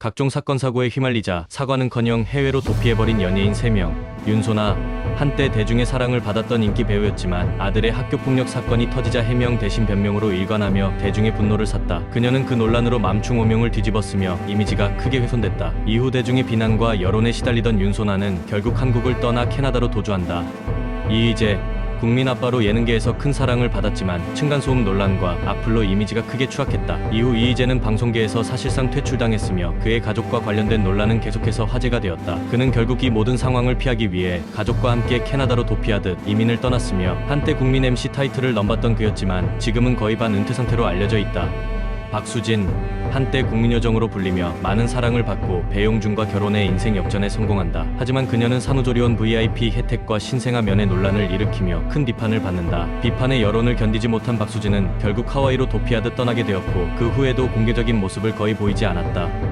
각종 사건 사고에 휘말리자 사과는커녕 해외로 도피해버린 연예인 3명. 윤소나 한때 대중의 사랑을 받았던 인기 배우였지만 아들의 학교 폭력 사건이 터지자 해명 대신 변명으로 일관하며 대중의 분노를 샀다. 그녀는 그 논란으로 맘충 오명을 뒤집었으며 이미지가 크게 훼손됐다. 이후 대중의 비난과 여론에 시달리던 윤소나는 결국 한국을 떠나 캐나다로 도주한다. 이희재 국민 아빠로 예능계에서 큰 사랑을 받았지만 층간소음 논란과 악플로 이미지가 크게 추락했다. 이후 이희재는 방송계에서 사실상 퇴출당했으며 그의 가족과 관련된 논란은 계속해서 화제가 되었다. 그는 결국 이 모든 상황을 피하기 위해 가족과 함께 캐나다로 도피하듯 이민을 떠났으며 한때 국민 MC 타이틀을 넘봤던 그였지만 지금은 거의 반 은퇴 상태로 알려져 있다. 박수진 한때 국민요정으로 불리며 많은 사랑을 받고 배용준과 결혼해 인생 역전에 성공한다. 하지만 그녀는 산후조리원 VIP 혜택과 신생아 면회 논란을 일으키며 큰 비판을 받는다. 비판의 여론을 견디지 못한 박수진은 결국 하와이로 도피하듯 떠나게 되었고 그 후에도 공개적인 모습을 거의 보이지 않았다.